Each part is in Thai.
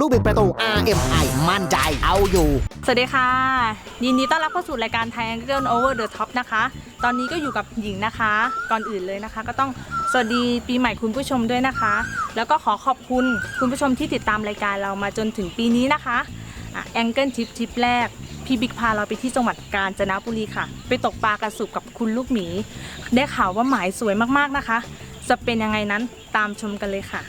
ลูกบิดประตู RMI มั่นใจเอาอยู่ สวัสดีค่ะ ยินดีต้อนรับเข้าสู่รายการ Triangle Over the Top นะคะ ตอนนี้ก็อยู่กับหญิงนะคะ ก่อนอื่นเลยนะคะ ก็ต้องสวัสดีปีใหม่คุณผู้ชมด้วยนะคะ แล้วก็ขอขอบคุณคุณผู้ชมที่ติดตามรายการเรามาจนถึงปีนี้นะคะแองเกิลทริปทริปแรกพี่บิ๊กพาเราไปที่จังหวัดกาญจนบุรีค่ะ ไปตกปลากระสุบกับคุณลูกหมี ได้ข่าวว่าหมายสวยมากๆนะคะ จะเป็นยังไงนั้นตามชมกันเลยค่ะ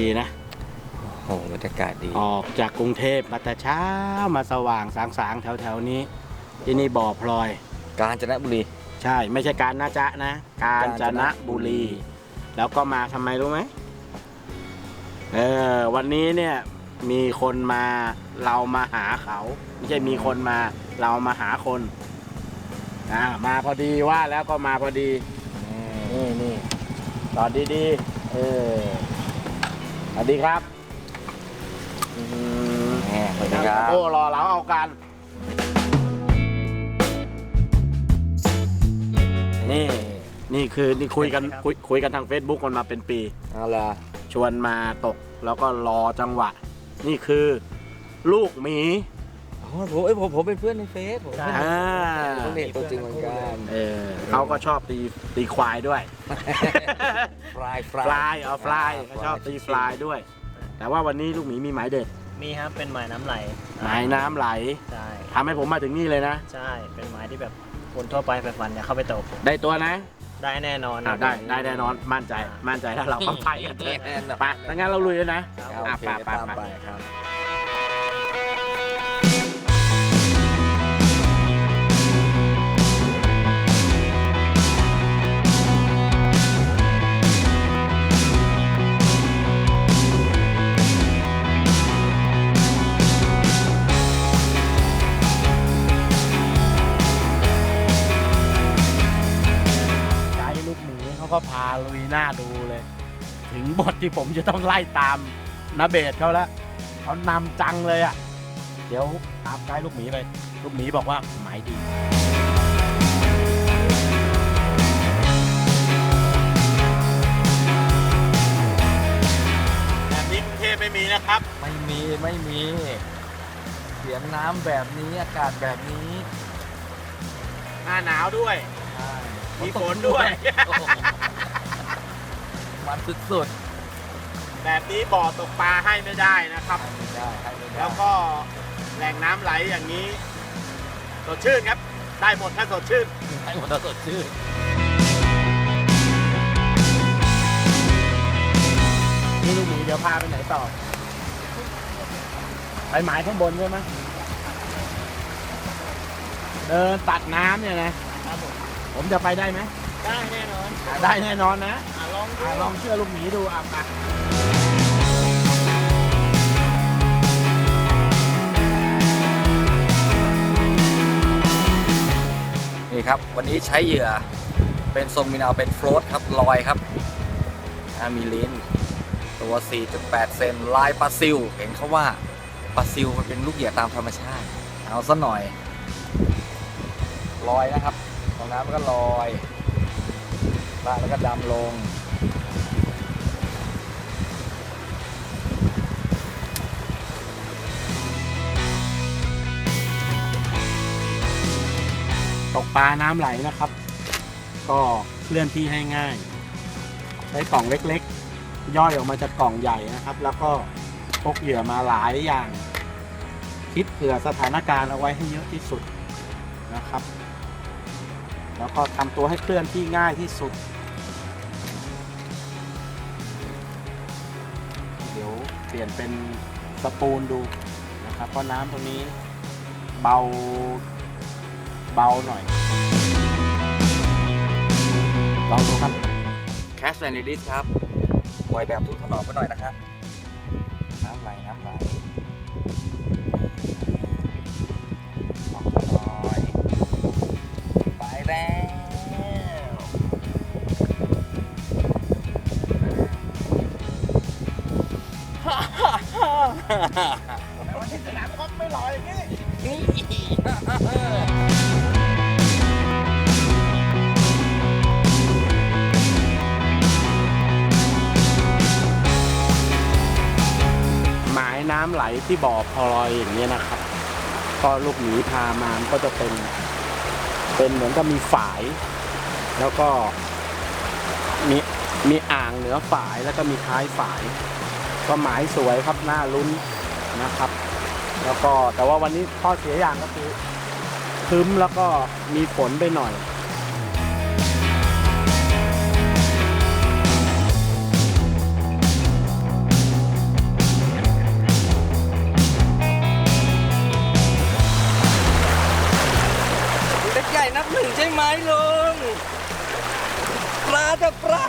ดีนะ โอ้บรรยากาศดี ออกจากกรุงเทพมาแต่เช้ามาสว่างสางๆแถวๆนี้ ที่นี่บ่อพลอย กาญจนบุรี ใช่ ไม่ใช่การนาจะนะ การจนบุรี แล้วก็มาทำไมรู้ไหมเออวันนี้เนี่ยมีคนมาเรามาหาเขา ไม่ใช่มีคนมาเรามาหาคนอ่ามาพอดีว่าแล้วก็มาพอดีนี่นี่ตอนดีๆเออ สวัสดีครับอืมแหมสวัสดีครับโอ้รอเราเอากัน นี่นี่คือนี่คุยกันคุยคุยกันทาง Facebook มันมาเป็นปีเอาละชวนมาตกแล้วก็รอจังหวะ นี่คือ ลูกหมี อ๋อผมเอ้ยผมผมเป็นเพื่อนในเฟซผมอ่า ผมเห็นตัวจริงเหมือนกันเออเขาก็ชอบตีตีควายด้วย ฟลายฟฟลายเอาฟลายเขาชอบตีฟลายด้วย แต่ว่าวันนี้ลูกหมีมีหมายเด็ดมีครับเป็นหมายน้ำไหลหมายน้ำไหลใช่ทำให้ผมมาถึงนี่เลยนะ ใช่เป็นหมายที่แบบคนทั่วไปไปฝันอยากเข้าไปตกได้ตัวนะได้แน่นอนอะได้ได้แน่นอนมั่นใจมั่นใจถ้าเราต้องไปกันเถอะแน่นอนไปถ้างั้นเราลุยเลยนะ ครับอะโอเคไปไปตามไปไปครับ บทที่ผมจะต้องไล่ตามนาเบศเขาแล้วเขานำจังเลยอะ เดี๋ยวตามไกด์ลูกหมีไป ลูกหมีบอกว่าหมายดีแบบนี้กรุงเทพไม่มีนะครับ ไม่มีไม่มี เสียงน้ำแบบนี้อากาศแบบนี้หน้าหนาวด้วย มีฝนด้วย มันสุด แบบนี้บ่อตกปลาให้ไม่ได้นะครับๆให้ไม่ได้ให้ไม่ได้แล้วก็แหล่งน้ำไหลอย่างนี้ สดชื่นครับ ได้หมดถ้าสดชื่น ให้หมดแล้วสดชื่นนี่ลูกหมีเดี๋ยวพาไปไหนต่อ ไปหมายข้างบนใช่ไหมเดินตัดน้ำเนี่ยนะ ครับผม ผมจะไปได้ไหมได้แน่นอนอะได้แน่นอนนะ อะลองดู อะลองเชื่อลูกหมีดูอะไป นี่ครับ วันนี้ใช้เหยื่อเป็นทรงมินาเป็นโฟลตครับลอยครับมีลิ้น ตัว 4.8 เซนลายปลาซิล เห็นเขาว่าปลาซิลมันเป็นลูกเหยื่อตามธรรมชาติ เอาซะหน่อย ลอยนะครับตรงน้ำมันก็ลอยลาแล้วก็ดำลง ตกปลาน้ำไหลนะครับ ก็เคลื่อนที่ให้ง่าย ใช้กล่องเล็กๆ ย่อยออกมาจากกล่องใหญ่นะครับ แล้วก็พกเหยื่อมาหลายอย่าง คิดเผื่อสถานการณ์เอาไว้ให้เยอะที่สุดนะครับ แล้วก็ทำตัวให้เคลื่อนที่ง่ายที่สุด เดี๋ยวเปลี่ยนเป็นสปูนดูนะครับเพราะน้ำตรงนี้เบา เบาหน่อยลองดูครับแคสแลนดิสครับปล่อยแบบทุกถนอมไปหน่อยนะครับ น้ำไหลน้ำไหลลองหน่อยไปแล้วหม ไหลที่บ่อพลอยอย่างเงี้นะครับ ก็ลูกหมีพามามก็จะเป็น เป็นเหมือนกับมีฝาย แล้วก็มีมีอ่างเหนือฝายแล้วก็มีท้ายฝาย ก็หมายสวยครับหน่าลุ้นนะครับ แล้วก็แต่ว่าวันนี้ข้อเสียอย่างก็คือคึ้มแล้วก็มีฝนไปหน่อย ลง ปลาจะปลา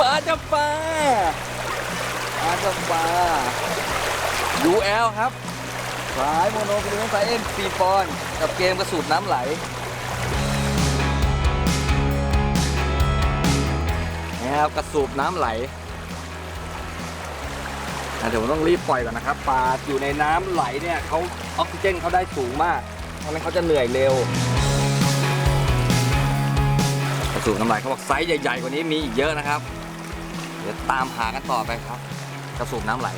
ปลาจะปลา ปลาจะปลา UL ครับ สายโมโนฟิลิปไซเอ็นซีปอน กับเกมกระสูดน้ำไหลนะครับกระสูบน้ำไหลอะเดี๋ยวผมต้องรีบปล่อยก่อนนะครับ ปลาอยู่ในน้ำไหลเนี่ยเขาออก เจนเขาได้สูงมากเพราะนั้นเขาจะเหนื่อยเร็วกระสูบน้ำไหลเขาบอกไซส์ใหญ่ๆกว่านี้มีอีกเยอะนะครับ เดี๋ยวตามหากันต่อไปครับ กระสูบน้ำไหล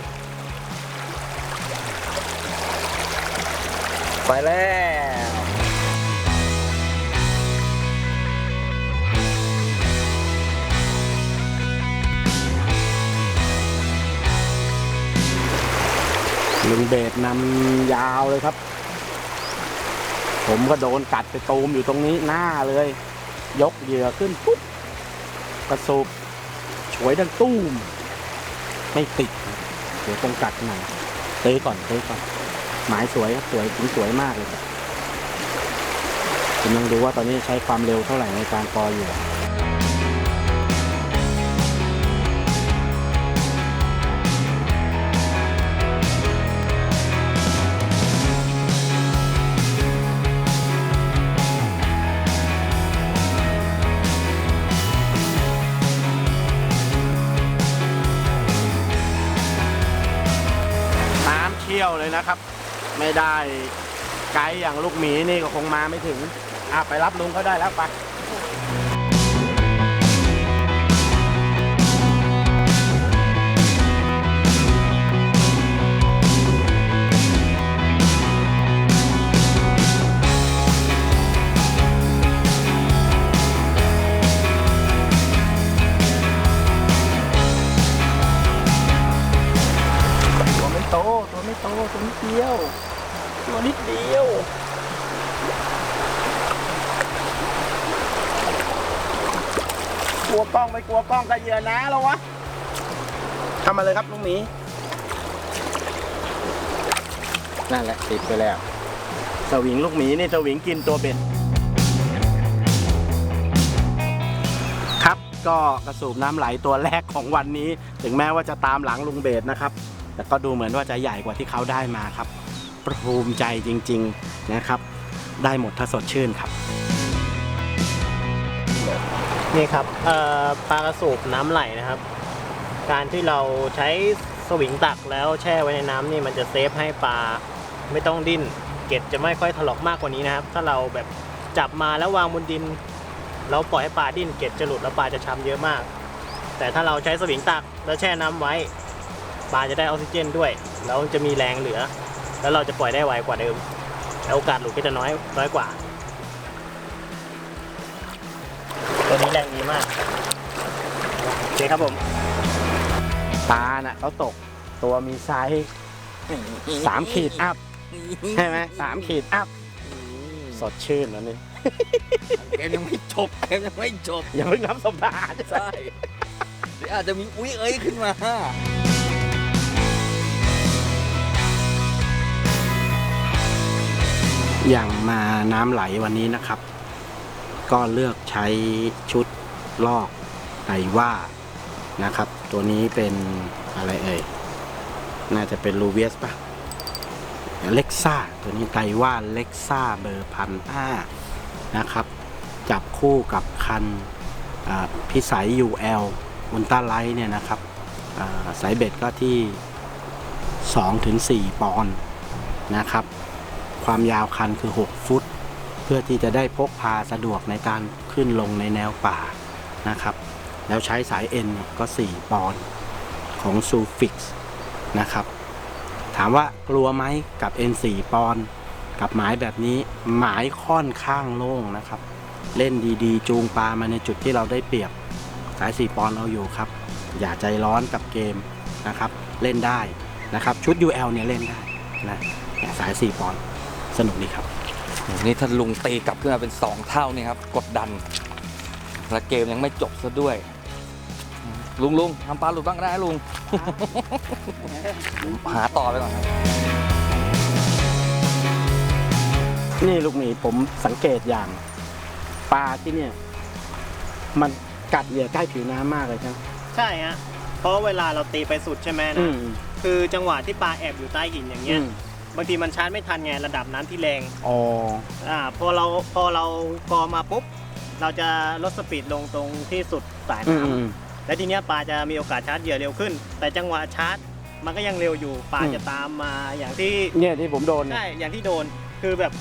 ไปแล้ว ลุงเบสนำยาวเลยครับ ผมก็โดนกัดไปตูมอยู่ตรงนี้หน้าเลย ยกเหยื่อขึ้นปุ๊บกระสูบฉวยดังตู้ม ไม่ติด เดี๋ยวคงกัดหน่อยเตยก่อนเตยก่อน หมายสวยครับสวยถึงสวยมากเลยครับผมยังดูว่าตอนนี้ใช้ความเร็วเท่าไหร่ในการกอเหยื่อ ที่ยวเลยนะครับ ไม่ได้ไกด์อย่างลูกหมีนี่ก็คงมาไม่ถึงอะไปรับลุงเขาได้แล้วไป เดียว ตัวนิดเดียว กลัวกล้องไม่กลัวกล้องกับเหยื่อนะแล้ววะทำมาเลยครับลุงหมี นั่นแหละติดไปแล้ว สวิงลูกหมีนี่สวิงกินตัวเบ็ดครับก็กระสูบน้ำไหลตัวแรกของวันนี้ ถึงแม้ว่าจะตามหลังลุงเบสนะครับ แต่ก็ดูเหมือนว่าจะใหญ่กว่าที่เขาได้มาครับภูมิใจจริง ๆนะครับ ได้หมดถ้าสดชื่นครับ นี่ครับปลากระสูบน้ำไหลนะครับ การที่เราใช้สวิงตักแล้วแช่ไว้ในน้ำนี่มันจะเซฟให้ปลาไม่ต้องดิ้นเกล็ดจะไม่ค่อยถลอกมากกว่านี้นะครับ ถ้าเราแบบจับมาแล้ววางบนดิน เราปล่อยให้ปลาดิ้นเกล็ดจะหลุดแล้วปลาจะช้ำเยอะมาก แต่ถ้าเราใช้สวิงตักแล้วแช่น้ำไว้ ปลาจะได้ออกซิเจนด้วย แล้วจะมีแรงเหลือ แล้วเราจะปล่อยได้ไวกว่าเดิมแล้วโอกาสหลุดก็จะน้อยน้อยกว่า ตัวนี้แรงดีมากโอเคครับผม ปลาน่ะเขาตกตัวมีไซส์สามขีดอัพใช่ไหมสามขีดอัพสดชื่นแล้วนี่เกมยังไม่จบเกมยังไม่จบ อย่าเพิ่งรับสมภารใช่เดี๋ยวอาจจะมีอุ้ยเอ้ยขึ้นมา อย่างมาน้ำไหลวันนี้นะครับ ก็เลือกใช้ชุดลอกไอว่านะครับ ตัวนี้เป็นอะไรเอ่ย น่าจะเป็นลูเวียสปะเล็กซ่าตัวนี้ไตว่าเล็กซ่าเบอร์พันห้านะครับ จับคู่กับคันพิสัย UL อุลตราไลท์เนี่ยนะครับสายเบ็ดก็ที่2-4 ปอนด์นะครับ ความยาวคันคือ 6 ฟุต เพื่อที่จะได้พกพาสะดวกในการขึ้นลงในแนวป่านะครับ แล้วใช้สายเอ็นก็ 4 ปอนด์ของ s u f i x นะครับ ถามว่ากลัวไหมกับ N4 ปอนด์กับหมายแบบนี้หมายค่อนข้างโล่งนะครับ เล่นดีๆ จูงปลามาในจุดที่เราได้เปรียบสาย 4 ปอนด์เราอยู่ครับ อย่าใจร้อนกับเกมนะครับ เล่นได้นะครับ ชุด UL เนี่ยเล่นได้นะเนี่ยสาย 4 ปอนด์ สนุกดีครับนี่ถ้าลุงตีกลับขึ้นมาเป็น 2 เท่านี่ครับ กดดัน และเกมยังไม่จบซะด้วย ลุงลุงทำปลาหลุดบ้างก็ได้นะลุงผมหาต่อไปก่อนครับนี่ลูกหมีผมสังเกตอย่าง ปลาที่เนี่ย มันกัดเหยื่อใกล้ผิวน้ำมากเลยใช่ไหมใช่ฮะเพราะเวลาเราตีไปสุดใช่ไหมอืนะมคือจังหวะที่ปลาแอบอยู่ใต้หินอย่างเงี้อืยม บางทีมันชาร์จไม่ทันไงระดับน้ำที่แรงอ๋ออ่าพอเราพอเรากอมาปุ๊บ เราจะลดสปีดลงตรงที่สุดสายอืมน้ำ อืม และทีเนี้ยปลาจะมีโอกาสชาร์จเหยื่อเร็วขึ้น แต่จังหวะชาร์จ มันก็ยังเร็วอยู่ปลาอืม จะตามมาอย่างที่เนี่ยที่ผมโดนเนี่ย ใช่อย่างที่โดนคือแบบ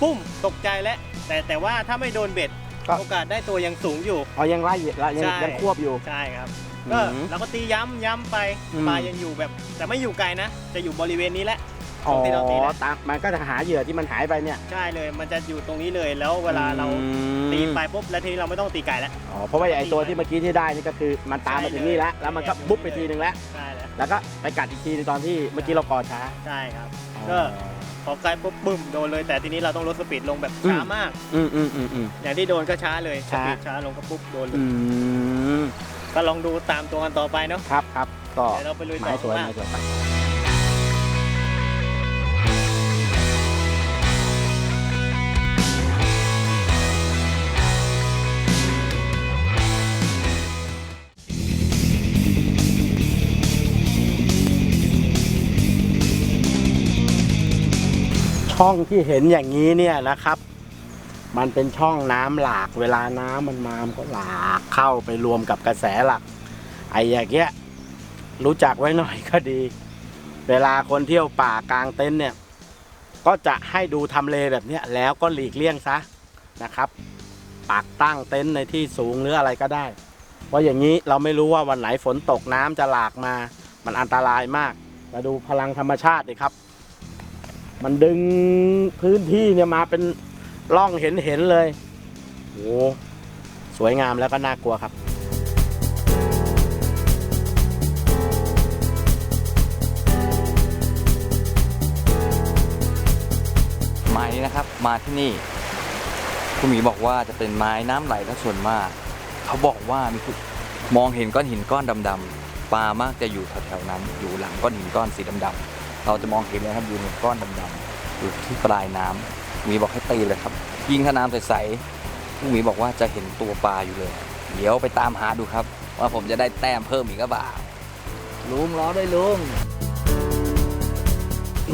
ปุ้มตกใจแล้วแต่แต่ว่าถ้าไม่โดนเบ็ดก็ โอกาสได้ตัวยังสูงอยู่ อ๋อยังไล่อยู่ละยังใช่ ยังควบอยู่ ใช่ครับอืมก็เราก็ตีย้ำย้ำไปอืม ปลายังอยู่แบบ แต่ไม่อยู่ไกลนะ จะอยู่บริเวณนี้แหละ อ๋อที่เราตีนะตามมันก็จะหาเหยื่อที่มันหายไปเนี่ยใช่เลย มันจะอยู่ตรงนี้เลยแล้วเวลาเราอืมตีไปปุ๊บแล้วทีนี้เราไม่ต้องตีไกลแล้ว อ๋อเพราะว่าไอ้ตัวที่เมื่อกี้ที่ได้นี่ก็คือมันตามมาถึงนี่แล้วแล้วมันก็บุ๊บไปทีนึงแล้ว ใช่แล้วแล้วก็ไปกัดอีกทีในตอนที่เมื่อกี้เรากอช้าใช่ครับ ก็ พอใกล้ปุ๊บบึ้มโดนเลยแต่ทีนี้เราต้องลดสปีดลงแบบช้ามาก อืมอืมอืมอืม อย่างที่โดนก็ช้าเลยสช้า ปีดช้าลงก็ปุ๊บโดนเลอืยมก็ลองดูตามตัวกันต่อไปเนาะครับครับก็เดี๋ยวเราไปลุยไม้ต่อสวยว่าไม้สวยไป ช่องที่เห็นอย่างนี้เนี่ยนะครับ มันเป็นช่องน้ำหลาก เวลาน้ำมันมามันก็หลากเข้าไปรวมกับกระแสหลัก ไอ้อย่างเงี้ยรู้จักไว้หน่อยก็ดี เวลาคนเที่ยวป่ากลางเต็นท์เนี่ย ก็จะให้ดูทำเลแบบเนี้ยแล้วก็หลีกเลี่ยงซะนะครับปักตั้งเต็นท์ในที่สูงหรืออะไรก็ได้ เพราะอย่างนี้เราไม่รู้ว่าวันไหนฝนตกน้ำจะหลากมา มันอันตรายมาก มาดูพลังธรรมชาติดิครับ มันดึงพื้นที่เนี่ยมาเป็นร่องเห็นเห็นๆเลยโอ้สวยงามแล้วก็น่ากลัวครับไม้นะครับมาที่นี่คุณหมีบอกว่าจะเป็นไม้น้ำไหลและส่วนมาก เขาบอกว่ามีมองเห็นก้อนหินก้อนดำๆปลามากจะอยู่แถวๆนั้นอยู่หลังก้อนหินก้อนสีดำๆ เราจะมองเห็นเลยครับอยู่ในก้อนดำๆอยู่ที่ปลายน้ำหมีบอกให้ตีเลยครับ ยิ่งถ้าน้ำใสๆคุณหมีบอกว่าจะเห็นตัวปลาอยู่เลย เดี๋ยวไปตามหาดูครับ ว่าผมจะได้แต้มเพิ่มอีกหรือเปล่าลุงรอด้ลุง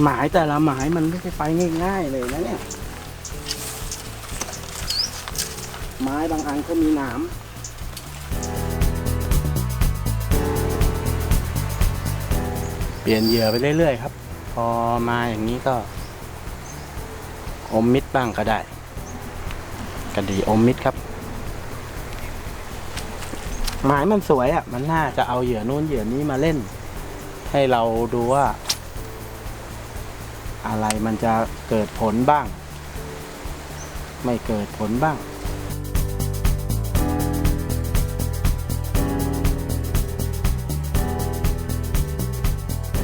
หมายแต่ละหมายมันไม่ใช่ไปง่ายๆเลยนะเนี่ยไม้บางอันก็มีหนาม ปลี่ยนเหยื่อไปเรื่อยๆครับ พอมาอย่างนี้ก็ อมมิดบ้างก็ได้ก็ดีอมมิดครับ หมายมันสวยอะ มันน่าจะเอาเหยื่อนู้นเหยื่อนี้มาเล่น ให้เราดูว่า อะไรมันจะเกิดผลบ้าง ไม่เกิดผลบ้าง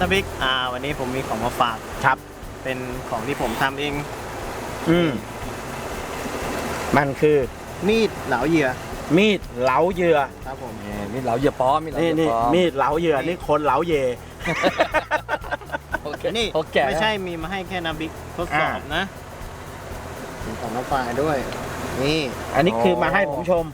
นาบิ๊กอ่า วันนี้ผมมีของมาฝาก ครับ เป็นของที่ผมทำเอง อืม มันคือมีดเหลาเหยื่อ มีดเหลาเหยื่อ ครับผม นี่มีดเหลาเหยื่อป้อมมีดเหลาเหนี่ยื่อนี่ป้อมมีดเหลาเหยื่อ นี่คนเหลาเยโอเคนี่โอเคไม่ใช่มีมาให้แค่นาบิ๊กทดสอบนะมีของน้องฝ่ายด้วย นี่ อันนี้คือมาให้ผมชม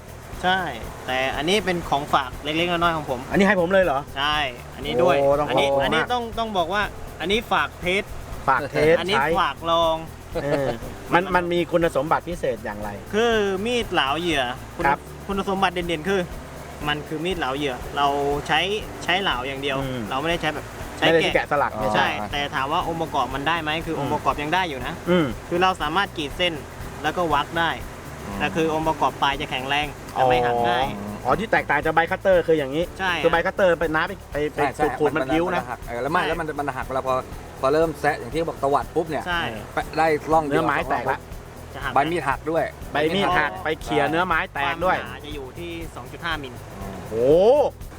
ใช่ แต่อันนี้เป็นของฝากเล็กๆน้อยๆของผม อันนี้ให้ผมเลยเหรอ ใช่ อันนี้ด้วยโอ้ต้องอันี้ขอบคุณอันนี้มากต้องต้องบอกว่า อันนี้ฝากเทสฝากเทสอันนี้ใช้ฝากลอง เออมันมันมีคุณสมบัติพิเศษอย่างไร คือมีดเหลาเหยื่อณครับ คุณสมบัติเด่นๆคือ มันคือมีดเหลาเหยื่อ เราใช้ใช้เหลาอย่างเดียว อืม เราไม่ได้ใช้แบบใช้ไม่ได้ที่แกะแกะสลักไม่ใช่ใช่แต่ถามว่าองค์ประกอบมันได้ไหมคือองค์ประกอบยังได้อยู่นะ อืม คือเราสามารถกรีดเส้นแล้วก็วักได้ แต่คือองค์ประกอบปลายจะแข็งแรงอ๋จะอไม่หักง่ายอ๋อที่แตกต่างจากใบคัตเตอร์คืออย่างนี้ ใช่คือใบคัตเตอร์ไปน้าไปไปไปใช่ใช่ขูดๆมันพิ้วนะ หักเออแล้วไม่แล้วมันมันหักเวลาพอพอเริ่มแซะอย่างที่บอกตวัดปุ๊บเนี่ยใช่แปะได้ร่องเนื้อไม้แตกละ จะหักใบมีดหักด้วย ใบมีดหักไปเขี่ยเนื้อไม้แตกด้วย ความหนาจะอยู่ที่ 2.5 มิล โอ้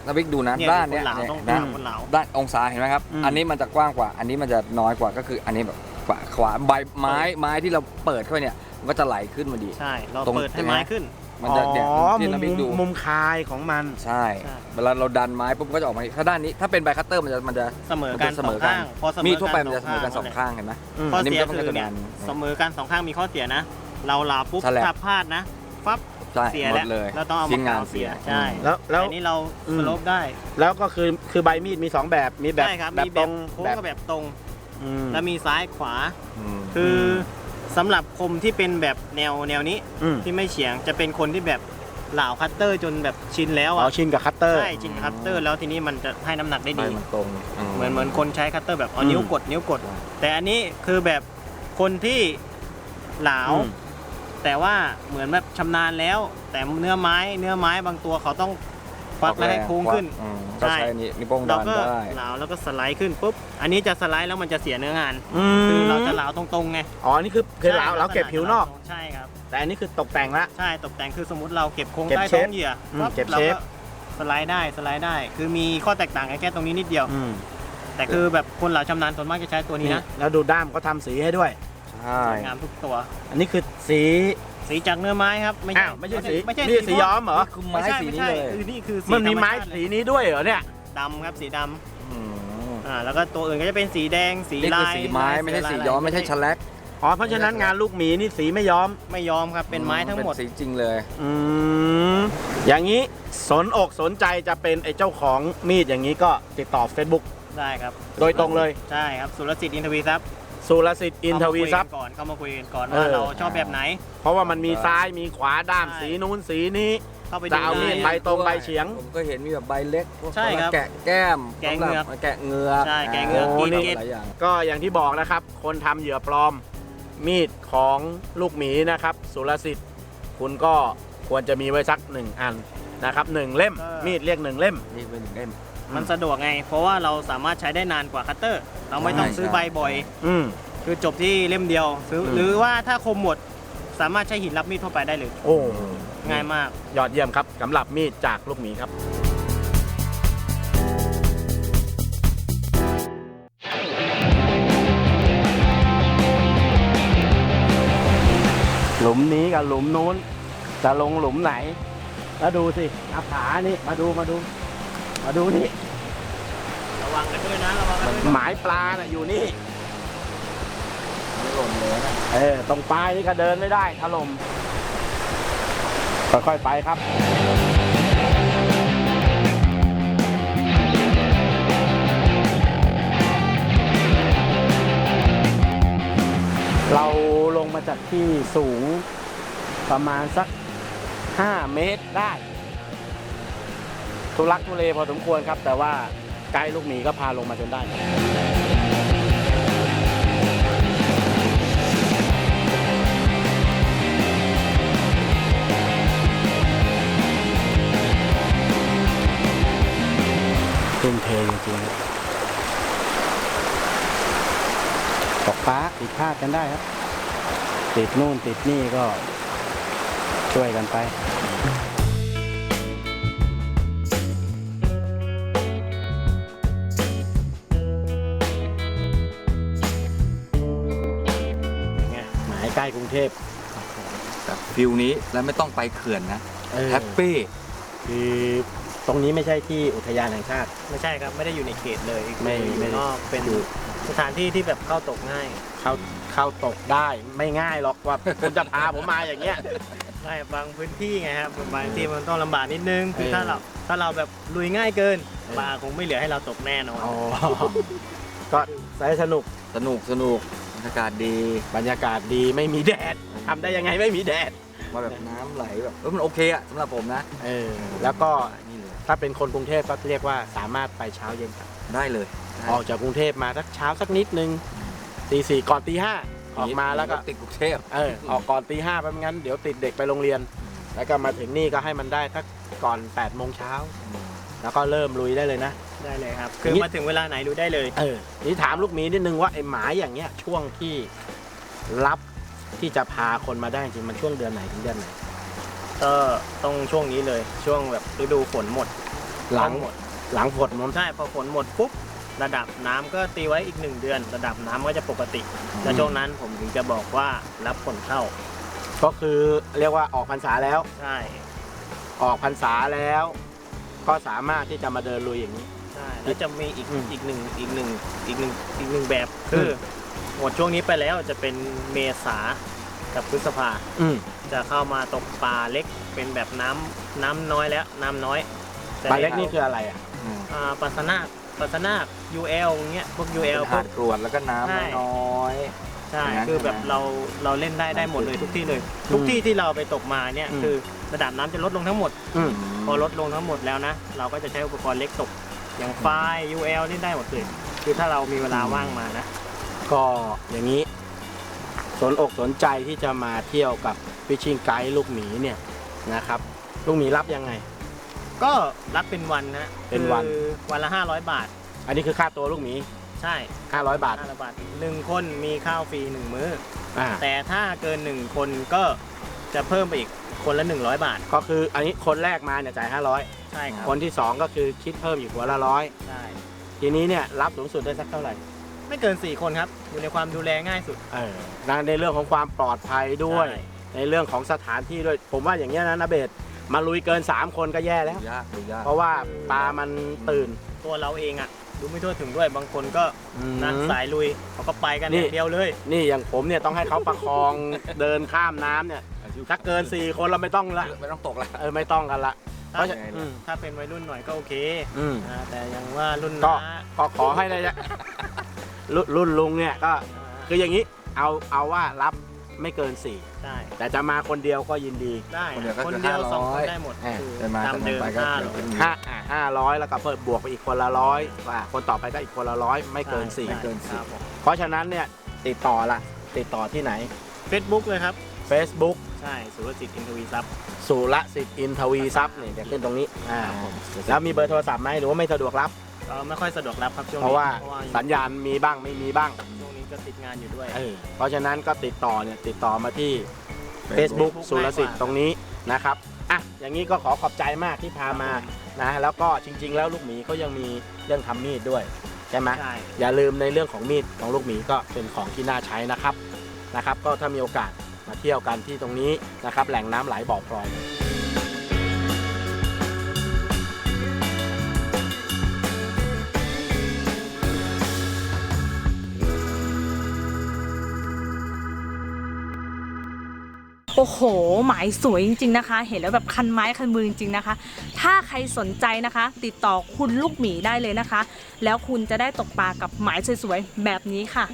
นาบิ๊กดูนะเนี่ยด้านเนี้ยคนเหลาเนี่ยต้องด้านคนเหลาด้านองศาเห็นไหมครับ อืม อันนี้มันจะกว้างกว่า อันนี้มันจะน้อยกว่าก็คืออันนี้แบบขวาขวาใบไม้ไม้ที่เราเปิดเข้าไปเนี่ยมัน ก็จะไหลขึ้นมาดี ใช่ เราตรง เปิดให้ไม้ขึ้น มันจะเนี่ยอ๋อที่มุมนาบิ๊กดู มุมคายของมัน ใช่ ใช่ เวลาเราดันไม้ปุ๊บมันก็จะออกมาถ้าด้านนี้ถ้าเป็นใบคัตเตอร์มันจะมันจะเสมอกันมันจะเสสมอองกันข้างพอเสมอมีดทั่วไปมันจะเสมอกันสองเลยข้างเห็นไหม อืม ข้ออันนี้เสียมันก็คือจะเนี่ยดันเสมอกันสองข้างมีข้อเสียนะ เราลาปุ๊บฉลับถ้าพลาดนะฟับใช่เสียหมแล้วดเลยเราต้องเอาชิ้มานงานเสียเสียใช่ แล้วแล้วอันนี้เราอืมสโลปได้แล้วก็คือคือใบมีดมีสองแบบมีแบบใช่ครับ แบบมีตแบรบงโค้งแบบกับแบบตรง อืม แล้วมีซ้ายขวา อืม คือ สำหรับคมที่เป็นแบบแนวแนวนี้อืม ที่ไม่เฉียงจะเป็นคนที่แบบเหลาคัตเตอร์จนแบบชินแล้วอ๋ออะชินกับคัตเตอร์ใช่ชินกับคัตเตอร์แล้วทีนี้มันจะให้น้ำหนักได้ใบดี มันตรงเหมือนเหมือนคนใช้คัตเตอร์แบบเอาอืมนิ้วกดนิ้วกด แต่อันนี้คือแบบคนที่เหลา อืม แต่ว่าเหมือนแบบชำนาญแล้ว แต่เนื้อไม้เนื้อไม้บางตัวเขาต้อง ควักแล้วให้โค้งขึ้นอืมก็ใช่ใช้นี่นิ้วโป้งเราดันก็ได้ เหลาแล้วก็สไลด์ขึ้นปุ๊บอันนี้จะสไลด์แล้วมันจะเสียเนื้องานอืม คือเราจะเหลาตรงๆไงอ๋ออันนี่คือคือเหลาใช่เหลาเก็บผิวนอก ใช่ครับ แต่อันนี้คือตกแต่งละ ใช่ตกแต่งคือสมมติเราเก็บโครงเก็บใต้เชฟท้องเหยื่ออืมปั๊บเก็บเราเชฟ สไลด์ได้สไลด์ได้ คือมีข้อแตกต่างกันแค่ตรงนี้นิดเดียว อืมแต่คือแบบคนเหลาชำนาญส่วนมากจะใช้ตัวนี้นะ แล้วดูด้ามเขาทำสีให้ด้วย ใช่สวยงามทุกตัว อันนี้คือสี สีจากเนื้อไม้ครับ ไม่ใช่อ้าวไม่ใช่สีไม่ใช่นี่สีย้อมเหรอนี่คือไม้ไม่ใช่สีไม่นี้ใช่เลยคือนี่คือสีมันมีไม้ธรรชาติสีนี้ด้วยเหรอเนี่ยดำครับสีดอืมำอ่าแล้วก็ตัวอื่นก็จะเป็นสีแดงสีนี่คือลายสีไม้ลายไม่ใช่สีลาย้อมไม่ใช่ชะแลกอ๋อเพราะฉะนั้นงานลูกหมีนี่สีไม่ย้อม ไม่ยอมครับเป็นไม้ทั้งหมด เป็นสีจริงเลย อืมอย่างนี้สนอกสนใจจะเป็นไอ้เจ้าของมีดอย่างนี้ก็ติดต่อ Facebook ได้ครับ โดยตรงเลย ใช่ครับสุรสิทธิ์อินทวีทรัพย์ สุรสิทธิ์อินทวีทรัพย์ เข้ามาคุยกันก่อนเข้ามาคุยกันก่อนเอว่าอเราชอบแบบไหน เพราะว่ามันมีซ้ายมีขวาด้ามใช่ สีนู้นสีนี้ เข้าไปจะดูเอามีดได้ใบตรงใบเฉียง ผมก็เห็นมีแบบใบเล็กพวกใช่ครับแกะแก้มแกะเหงือกสำหรับแกะเหงือกใช่แกะเหงือกโอ้นี่กรีดหลายอย่างก็อย่างที่บอกนะครับ คนทำเหยื่อปลอมมีดของลูกหมีนะครับ สุรสิทธิ์ คุณก็ควรจะมีไว้สักหนึ่งอันนะครับหนึ่งเล่ม มีดเรียกหนึ่งเล่ม นี่เป็นเล่ม มันสะดวกไง เพราะว่าเราสามารถใช้ได้นานกว่าคัตเตอร์ เราไม่ต้องใช่ซื้อใช่ใบบ่อย อืม คือจบที่เล่มเดียวซื้ออม หรือว่าถ้าคมหมดสามารถใช้หินรับมีดทั่วไปได้เลย โอ้ง่ายมาก ยอดเยี่ยมครับสำหรับมีดจากลูกหมีครับ หลุมนี้กับหลุมนู้น จะลงหลุมไหน แล้วดูสิอาผานี่มาดูมาดู มาดูนี่ระวังกันด้วยนะระวังกันด้วยหมายปลาน่ะอยู่นี่เออตรงปลายนี่ก็เดินไม่ได้ถล่มค่อยๆไปครับ เราลงมาจากที่สูงประมาณสัก 5 เมตรได้ ทุลักทุเลพอสมควรครับ แต่ว่าไกด์ลูกหมีก็พาลงมาจนได้ครับทุ่มเทจริงๆตกป้าผิดพลาดกันได้ครับ ติดนู่นติดนี่ก็ช่วยกันไป พแบบฟิลนี้แล้วไม่ต้องไปเขื่อนนะเออแฮปปี้คือตรงนี้ไม่ใช่ที่อุทยานแห่งชาติ ไม่ใช่ครับไม่ได้อยู่ในเขตเลยไม่อยู่ไม่ได้นอกเป็นอยู่สถานที่ที่แบบเข้าตกง่ายเข้าเข้าตกได้ไม่ง่ายหรอกว่าคุณจะพาผมมาอย่างเงี้ย ใช่บางพื้นที่ไงครับบางที่มันต้องลำบากนิดนึงคือเออถ้าเราถ้าเราแบบลุยง่ายเกินเออ ปลาคงไม่เหลือให้เราตกแน่นอน อ๋อก็ใส่สนุก สนุกสนุกบ รรยากาศดีบรรยากาศดีไม่มีแดดทำได้ยังไงไม่มีแดด มาแบบน้ำไหลแบบเออมันโอเคอะสำหรับผมนะเออ แล้วก็นี่เลยถ้าเป็นคนกรุงเทพก็เรียกว่าสามารถไปเช้าเย็นกลับ ได้เลยออกจากกรุงเทพมาสักเช้าสักนิดนึงตีสี่ก่อนตีห้าออกมาแล้วก็ ติดกรุงเทพ เออออกก่อนตีห้าไปไม่งั้นเดี๋ยวติดเด็กไปโรงเรียน แล้วก็มาถึงนี่ก็ให้มันได้สักก่อน8ปดโมงเช้า แล้วก็เริ่มลุยได้เลยนะ ได้เลยครับ คือนี่มาถึงเวลาไหนรู้ได้เลย เออ นี่ถามลูกหมีนิดนึงว่าไอ้หมาอย่างเงี้ยช่วงที่รับที่จะพาคนมาได้จริงมันช่วงเดือนไหนถึงเดือนไหน ก็ต้องช่วงนี้เลยช่วงแบบฤดูฝนหมดหลังหมด หลังฝนมันใช่พอฝนหมดปุ๊บระดับน้ำก็ตีไว้อีกหนึ่งเดือน ระดับน้ำก็จะปกติและช่วงนั้นผมถึงจะบอกว่ารับผลเข้า ก็คือเรียกว่าออกพรรษาแล้วใช่ออกพรรษาแล้ว ก็สามารถที่จะมาเดินลุยอย่างนี้ใช่แล้วจะมีอีกอืมอีกหนึ่งอีกหนึ่งอีกหนึ่งอีกหนึ่งแบบคืออหมดช่วงนี้ไปแล้วจะเป็นเมษากับพฤษภา อืม จะเข้ามาตกปลาเล็กเป็นแบบน้ำน้ำน้อยแล้วน้ำน้อยจะปลาเล็กได้นี่คืออะไรอะอืมอ่าปลาสนาคปลาสนาค UL อย่างเงี้ยพวก UL เป็นพวหาก ดกรวดแล้วก็น้ใช่ำน้อย ใช่อย่างนั้นคือแบบใช่ไหมเราเราเล่นได้ได้หมดเลยทุกที่เลย ทุกที่ที่เราไปตกมาเนี่ยอืม คือระดับน้ำจะลดลงทั้งหมด อืม พอลดลงทั้งหมดแล้วนะ เราก็จะใช้อุปกรณ์เล็กตก อย่างไฟล์ UL เล่นได้หมดเลยคือถ้าเรามีเวลาว่างมานะ ก็อย่างนี้ สนอกสนใจที่จะมาเที่ยวกับฟิชชิงไกด์ลูกหมีเนี่ยนะครับ ลูกหมีรับยังไง ก็รับเป็นวันนะเป็นวัน คือวันละ 500 บาท อันนี้คือค่าตัวลูกหมี ใช่500 บาท500บาทหนึ่งคนมีข้าวฟรีหนึ่งมื้อ อ่าแต่ถ้าเกินหนึ่งคนก็จะเพิ่มไปอีกคนละ 100 บาท ก็คืออันนี้คนแรกมาเนี่ยจ่าย ใช่ครับ500คนที่2ก็คือคิดเพิ่มอีกหัวละร้อยใช่ทีนี้เนี่ยรับสูงสุดได้สักเท่าไหร่ไม่เกิน 4 คนครับ อยู่ในความดูแลง่ายสุด เออในเรื่องของความปลอดภัยด้วย ใช่ ในเรื่องของสถานที่ด้วย ผมว่าอย่างเงี้ยนะนะเบสมาลุยเกิน 3 คนก็แย่แล้วดูยากดูยากเพราะว่าปลามันตื่นตัวเราเองอะดูไม่ทั่วถึงด้วยบางคนก็นะสายลุยเขาก็ไปกันนี่ อย่างเดียวเลย นี่อย่างผมเนี่ยต้องให้เขาประคอง เดินข้ามน้ำเนี่ย ถ้าเกิน 4 คนเราไม่ต้องละไม่ต้องตกละเออไม่ต้องกันละ เพราะฉะไงล่ะอืม ถ้าเป็นวัยรุ่นหน่อยก็โอเคอืมนะแต่อยังว่ารุ่นก็น้าก็ขอให้ได้รุ่นรุ่นลุงเนี่ยก็คืออย่างนี้เอาเอาว่ารับไม่เกิน4ได้แต่จะมาคนเดียวก็ยินดีได้คนเดียวก็คนคือเดียวสองคน500ได้หมดอ่าคือเดินมาตามเดิมไปก็ห้าเดี๋ยวหรอเป็นห้าอ่าห้าร้อยแล้วก็เพิ่มบวกไปอีกคนละร้อยว่าคนต่อไปก็อีกคนละร้อยไม่เกินสี่ไม่เกินครับผม เพราะฉะนั้นเนี่ยติดต่อละติดต่อที่ไหนเฟซบุ๊กเลยครับ Facebook ใช่สุรจิตอินทวีทรัพย์สุรสิทธิ์อินทวีทรัพย์นี่เดี๋ยวขึ้นตรงนี้อ่าครับผมแล้วมีเบอร์โทรศัพท์ไหมหรือว่าไม่สะดวกรับก็ไม่ค่อยสะดวกรับครับช่วงเพนี้ราะว่าเพราะว่าสัญญาณมีบ้างไม่มีบ้างช่วงนี้ก็ติดงานอยู่ด้วย เออเพราะฉะนั้นก็ติดต่อเนี่ยติดต่อมาที่ Facebook สุรสิทธิ์ตรงนี้นะครับอะอย่างนี้ก็ขอขอบใจมากที่พามานะแล้วก็จริง ๆ แล้วลูกหมีเขายังมีเรื่องทำมีดด้วยใช่ไหม ใช่ อย่าลืมในเรื่องของมีดของลูกหมีก็เป็นของที่น่าใช้นะครับนะครับ ก็ถ้ามีโอกาส มาเที่ยวกันที่ตรงนี้นะครับแหล่งน้ำไหลบ่อพลอย โอ้โห หมายสวยจริง ๆ นะคะ เห็นแล้วแบบคันไม้คันมือจริง ๆ นะคะ ถ้าใครสนใจนะคะ ติดต่อคุณลูกหมีได้เลยนะคะ แล้วคุณจะได้ตกปลากับหมายสวยๆแบบนี้ค่ะ